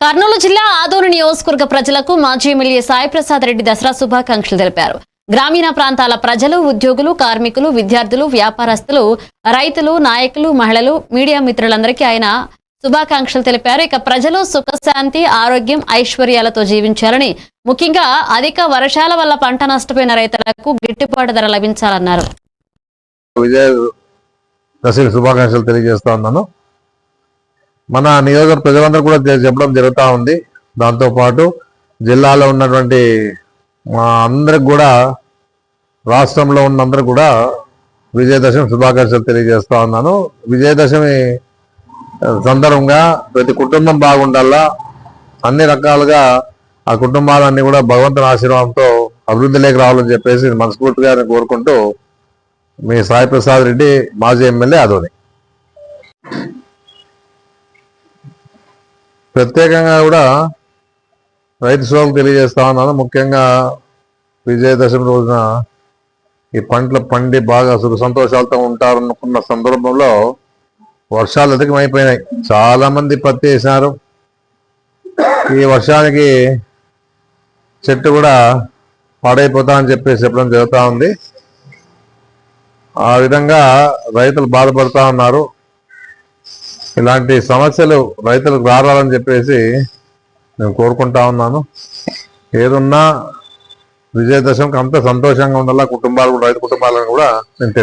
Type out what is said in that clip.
కర్నూలు జిల్లా ఆదోని నియోజకవర్గ ప్రజలకు మాజీ ఎమ్మెల్యే సాయి ప్రసాద్ రెడ్డి దసరా శుభాకాంక్షలు తెలిపారు. గ్రామీణ ప్రాంతాల ప్రజలు ఉద్యోగులు కార్మికులు విద్యార్థులు వ్యాపారస్తులు రైతులు నాయకులు మహిళలు మీడియా మిత్రులందరికీ ఆయన శుభాకాంక్షలు తెలిపారు. ఇక ప్రజలు సుఖశాంతి ఆరోగ్యం ఐశ్వర్యాలతో జీవించాలని ముఖ్యంగా అధిక వర్షాల వల్ల పంట నష్టపోయిన రైతులకు గిట్టుబాటు ధర లభించాలన్నారు. శుభాకాంక్షలు తెలియజేస్తా ఉన్నాను. మన నియోజకవర్గ ప్రజలందరూ కూడా చెప్పడం జరుగుతూ ఉంది. దాంతోపాటు జిల్లాలో ఉన్నటువంటి మా అందరికి కూడా రాష్ట్రంలో ఉన్నందరూ కూడా విజయదశమి శుభాకాంక్షలు తెలియజేస్తా ఉన్నాను. విజయదశమి సందర్భంగా ప్రతి కుటుంబం బాగుండాలా? అన్ని రకాలుగా ఆ కుటుంబాలన్నీ కూడా భగవంతుని ఆశీర్వాదంతో అభివృద్ధిలోకి రావాలని చెప్పేసి మనస్ఫూర్తిగా కోరుకుంటూ మీ సాయి ప్రసాద్ రెడ్డి మాజీ ఎమ్మెల్యే అదోని ప్రత్యేకంగా కూడా రైతు సోదరులకు తెలియజేస్తా ఉన్నాను. ముఖ్యంగా విజయదశమి రోజున ఈ పంటలు పండి బాగా సుఖ సంతోషాలతో ఉంటారనుకున్న సందర్భంలో వర్షాలు అధికమైపోయినాయి. చాలా మంది పత్తి వేసినారు. ఈ వర్షానికి చెట్టు కూడా పాడైపోతా అని చెప్పేసి చెప్పడం జరుగుతూ ఉంది. ఆ విధంగా రైతులు బాధపడుతూ ఉన్నారు. ఇలాంటి సమస్యలు రైతులకు రావాలని చెప్పేసి నేను కోరుకుంటా ఉన్నాను. ఏదున్నా విజయదశమికి అంత సంతోషంగా ఉండాలా? కుటుంబాలు కూడా రైతు కుటుంబాలను కూడా నేను తెలియ